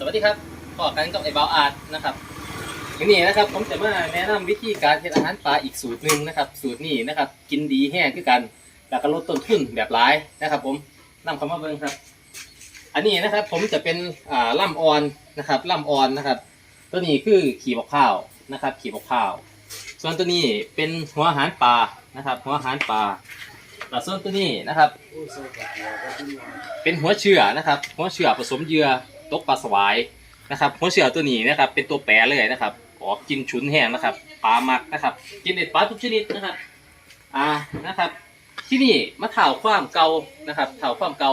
สวัสดีครับพอกันกับไอ้บาอาร์ตนะครับวันนี้นะครับผมจะมาแนะนำวิธีการเทอาหารปลาอีกสูตรหนึ่งนะครับ สูตรนี้นะครับ กินดีแห้งคือกัน แล้วก็ลดต้นทุนแบบร้ายนะครับ ผมนำคำมาเบิ่งครับ อันนี้นะครับผมจะเป็นอ่าล่ำออนนะครับล่ำออนนะครับ ตัวนี้คือขี่บกข้าวนะครับ ขี่บกข้าว ส่วนตัวนี้เป็นหัวอาหารปลานะครับ หัวอาหารปลาแล้วส่วนตัวนี้นะครับ เป็นหัวเชื่อนะครับ หัวเชื่อผสมเยื่อ ตกปลาสวายนะครับหัวเชื่อตัวนี้นะครับ เป็นตัวแปรเลยนะครับออกกินฉุนแห้งนะครับปลามักนะครับ กินเด็ดปลาทุกชนิดนะครับ อ่านะครับ ที่นี่มาเถ่าความเก่านะครับเถ่าความเก่า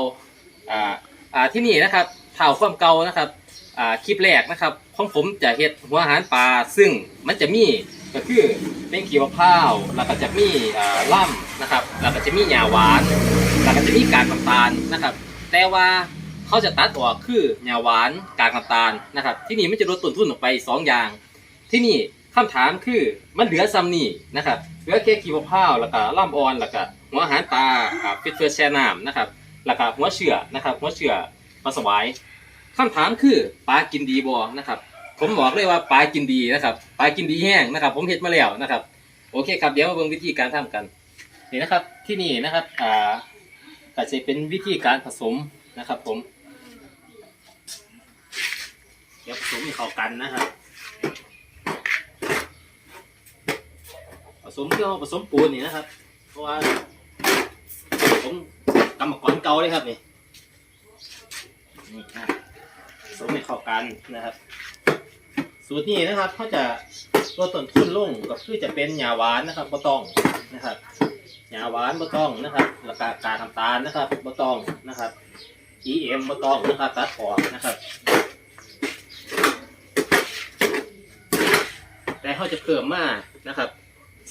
อ่าอ่าที่นี่นะครับเถ่าความเก่านะครับอ่าคลิปแรกนะครับของผมจะเฮ็ดหัวอาหารปลาซึ่งมันจะมีก็คือเป็นขีมะพร้าวแล้วก็จะมีอ่าล่ำนะครับแล้วก็จะมีหญ้าหวานแล้วก็จะมีกากน้ำตาลนะครับ แต่ว่า เขาจะตัดออกคือหญ้าหวานกากน้ำตาลนะครับ ที่นี่มันจะลดต้นทุนออกไปสองอย่าง ที่นี่คำถามคือมันเหลือซ้ำนี่นะครับเหลือแค่ขีมะพร้าวแล้วก็ล่ำอ่อนแล้วก็หัวอาหารปลาอ่าฟิตเฟอร์แช่น้ำนะครับแล้วก็หัวเชื่อนะครับหัวเชื่อปลาสวายคำถามคือปลากินดีบ่นะครับ ผมบอกเลยว่าปลากินดีนะครับปลากินดีแห้งนะครับ ผมเห็ดมาแล้วนะครับ โอเคครับเดี๋ยวมาเบิ่งวิธีการทำกันนี่นะครับที่นี่นะครับอ่าก็จะเป็นวิธีการผสม นะครับ ผม เดี๋ยวผสมให้เข้ากันนะครับผสมที่เราผสมปูนนี่นะครับ เพราะว่าผมกำมะกรเก่าเลยครับนี่นี่นะผสมให้เข้ากันนะครับ สูตรนี้นะครับเขาจะลดต้นทุนลงก็คือจะเป็นหญ้าหวานนะครับบ่ต้องนะครับหญ้าหวานบ่ต้องนะครับแล้วก็กากน้ำตาลนะครับบ่ต้องนะครับ EM บ่ต้องนะครับตัดออกนะครับ แต่เขาจะเพิ่มมากนะครับ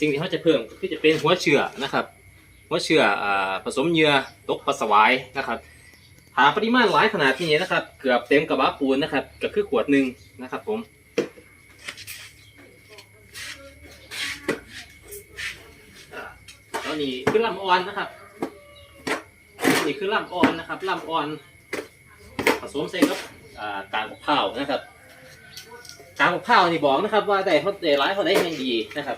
สิ่งที่เขาจะเพิ่มก็คือจะเป็นหัวเชื่อนะครับหัวเชื่ออผสมเหยื่อตกปลาสวายนะครับหาปริมาณหลายขนาดที่นี้นะครับ เกือบเต็มกระบะปูนนะครับก็คือขวดหนึ่งนะครับผมอ่าตอนนี้คือลำอ่อนนะครับ นี่คือลำอ่อนนะครับลำอ่อน ผสมใส่กับอ่ากากมะพร้าวนะครับกากมะพร้าวนี่บอกนะครับ ว่าได้เขาได้ร้ายเขาได้แห่งดีนะครับ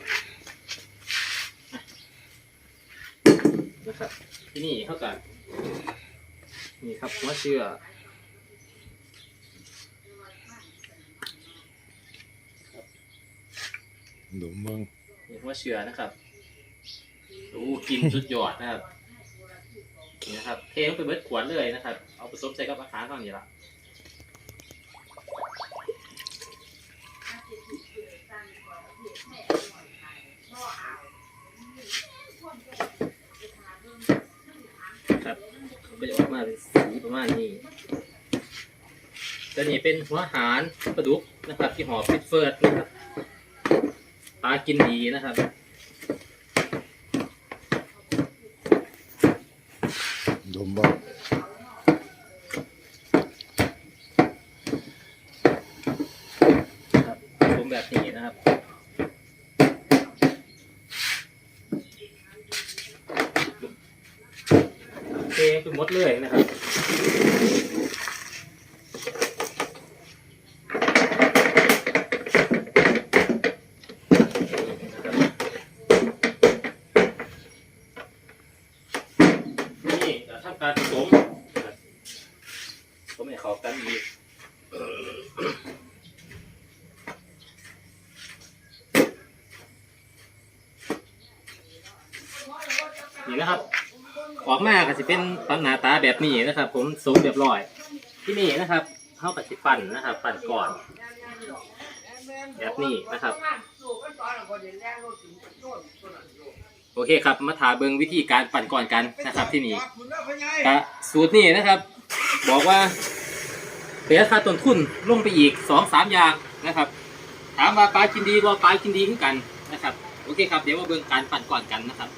นะครับ ที่นี่เขากันนี่ครับหัวเชื่อดมเบิ่งนี่หัวเชื่อนะครับโอ้กินสุดยอดนะครับ นี่นะครับเทลงไปเบิดขวดเลยนะครับ เอาผสมใส่กับอาหารเท่านี้ละครับก็จะออกมาเป็นสีประมาณนี้ตัวนี้เป็นหัวหารปลาดุกนะครับ ที่ห่อฟิตเฟิร์ดนะครับปลากินดีนะครับ ดมบิ่งครับรวมแบบนี้นะครับเทไปหมดเลยนะครับ นี่ จะทำการผสมผมให้เขากันอีนี่นะครับ ออกมาก็จะเป็นปังหน้าตาแบบนี้นะครับ ผมสูงเรียบร้อย ที่นี่นะครับเขากับสิปั่นนะครับ ปั่นก่อน แบบนี้นะครับ โอเคครับ มาถาเบิงวิธีการปั่นก่อนกันนะครับที่นี่กะสูตรนี้นะครับ บอกว่าเสียค่าต้นทุนลงไปอีกสองสามอย่างนะครับ ถามว่าปลากินดีบ่ปลากินดีเหมือนกันนะครับ โอเคครับ เดี๋ยวมาเบิ่งการปั่นก่อนกันนะครับ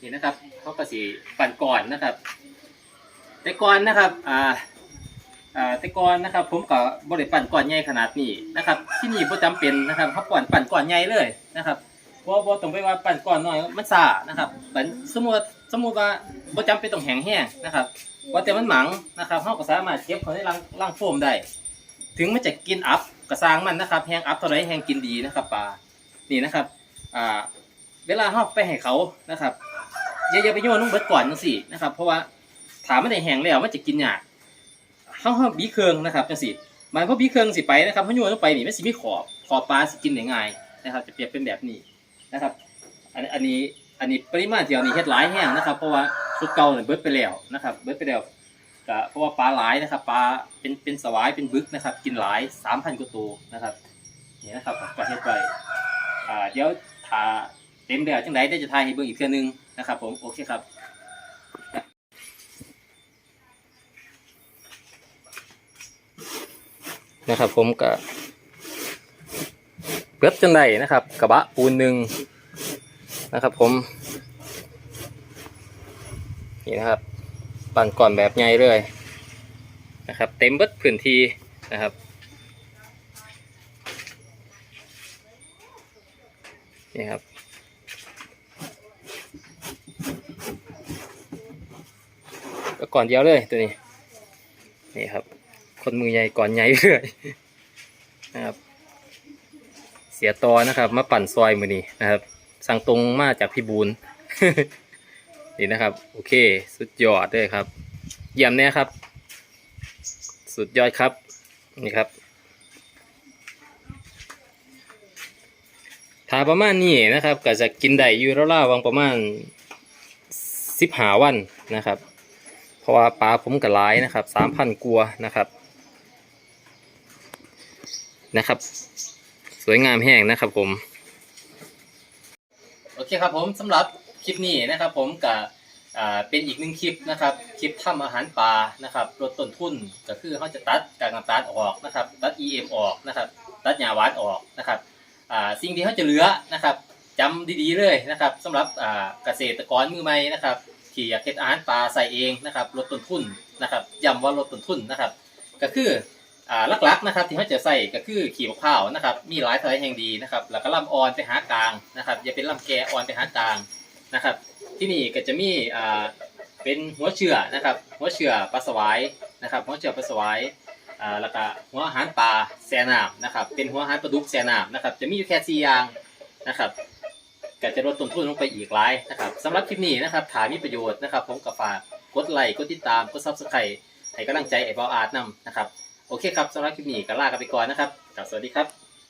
นี่นะครับเขาก็สีปั่นก่อนนะครับ แต่ก่อนนะครับอ่า อ่าแต่ก่อนนะครับ ผมก็บริปั่นก่อนใหญ่ขนาดนี้นะครับ ที่นี่บ่จำเป็นนะครับเขาปั่นปั่นก่อนใหญ่เลยนะครับเพราะบ่ต้องไปว่าปั่นก่อนน้อยมันซ่านะครับเหมือนสมมติสมมุติว่าบ่จำเป็นต้องแห้งแห้งนะครับว่าแต่มันหมังนะครับเฮาก็สามารถเก็บเขาในรังรังโฟมได้ ถึงมันจะกินอัพกระซางมันนะครับแห้งอัพเท่าไรแห้งกินดีนะครับปลานี่นะครับอ่าเวลาเฮาไปให้เขานะครับอย่าอย่าไปโยนลงเบิดก่อนจังซี่นะครับ เพราะว่าถามมันได้แห้งแล้วมันจะกินยาก เฮาเฮาบีเครืองนะครับจังซี่มายพอบีเครืองสิไปนะครับเฮาโยนลงไปนี่ไมันสิมีขอบขอบปลาสิกินได้ง่ายนะครับ จะเปรียบเป็นแบบนี้นะครับอันอันนี้อันนี้ปริมาณที่เอานี่เฮ็ดหลายแห้งนะครับ เพราะว่าชุดเก่าเนี่ยเบิดไปแล้วนะครับเบิดไปแล้วก็เพราะว่าปลาหลายนะครับปลาเป็นเป็นสวายเป็นบึกนะครับ กินหลายสามพันกว่าตัวนะครับนี่นะครับก็เฮ็ดไว้อ่าเดี๋ยวถ้าเต็มแล้วจังไดได้จะทายให้เบิ่งอีกเทื่อนึงนะครับผมโอเคครับ นะครับ ผมก็เบิดจังได้นะครับ กระบะปูนหนึ่งนะครับผม นี่นะครับปั่นก่อนแบบใหญ่เลยนะครับ เต็มเบิดพื้นที่นะครับนี่ครับก็ก่อนเดียวเลยตัวนี้ นี่ครับ คนมือใหญ่ก่อนใหญ่เลยนะครับ เสียตอนะครับ มาปั่นซอยมือนี้นะครับ สั่งตรงมาจากพี่บูนนี่นะครับ โอเค สุดยอดเลยครับ เยี่ยมแน่ครับ สุดยอดครับ นี่ครับถ้าประมาณนี้นะครับ ก็จะกินได้อยู่ราวๆวังประมาณสิบหาวันนะครับ เพราะว่าปลาผมกับร้ายนะครับสามพันกัวนะครับ นะครับ สวยงามแห้งนะครับผม โอเคครับผมสำหรับคลิปนี้นะครับ ผมกับเป็นอีกหนึ่งคลิปนะครับคลิปทำอาหารปลานะครับลดต้นทุนก็คือเขาจะตัดกากน้ำตาลออกนะครับ ตัด EM ออกนะครับ ตัดหญ้าหวานออกนะครับสิ่งที่เขาจะเหลือนะครับจำดีๆเลยนะครับสำหรับเกษตรกรมือใหม่นะครับที่อยากเฮ็ดอาหารปลาใส่เองนะครับลดต้นทุนนะครับย้ำว่าลดต้นทุนนะครับ ก็คือ อ่าหลักๆนะครับที่เขาจะใส่ก็คือขีมะพร้าวนะครับ มีหลายสายแห่งดีนะครับแล้วก็ลำอ่อนไปหากลางนะครับ อย่าเป็นลำแกอ่อนไปหากลางนะครับ ที่นี่ก็จะมีอ่าเป็นหัวเชื่อนะครับ หัวเชื่อปลาสวายนะครับ หัวเชื่อปลาสวายอ่าแล้วก็หัวอาหารปลาแซน้ำนะครับ เป็นหัวอาหารปลาดุกแซน้ำนะครับ จะมีอยู่แค่สี่อย่างนะครับก็จะลดต้นทุนลงไปอีกหลายนะครับสำหรับคลิปนี้นะครับถ้ามีประโยชน์นะครับ ผมก็ฝากกดไลค์กดติดตามกดซับสไครต์ให้กำลังใจไอ้บออาร์ตนำนะครับ โอเคครับสำหรับคลิปนี้ก็ลากันไปก่อนนะครับครับสวัสดีครับ